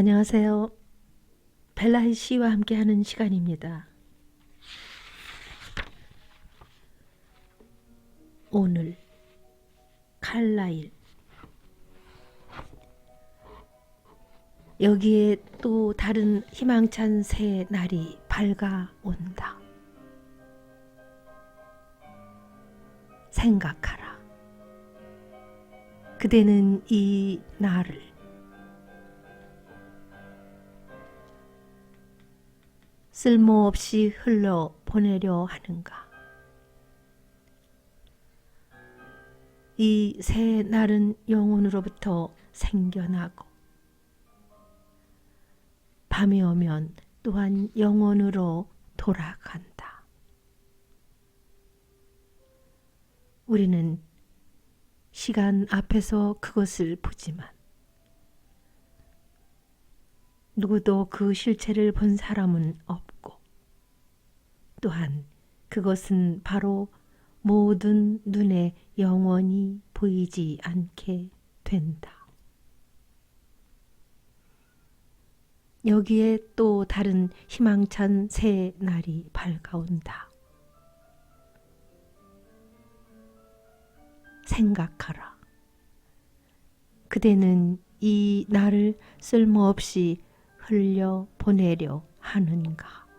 안녕하세요. 벨라희 씨와 함께하는 시간입니다. 오늘 칼라일 여기에 또 다른 희망찬 새 날이 밝아온다. 생각하라. 그대는 이 날을 쓸모없이 흘러 보내려 하는가? 이 새 날은 영혼으로부터 생겨나고 밤이 오면 또한 영혼으로 돌아간다. 우리는 시간 앞에서 그것을 보지만 누구도 그 실체를 본 사람은 또한 그것은 바로 모든 눈에 영원히 보이지 않게 된다. 여기에 또 다른 희망찬 새 날이 밝아온다. 생각하라. 그대는 이 날을 쓸모없이 흘려 보내려 하는가?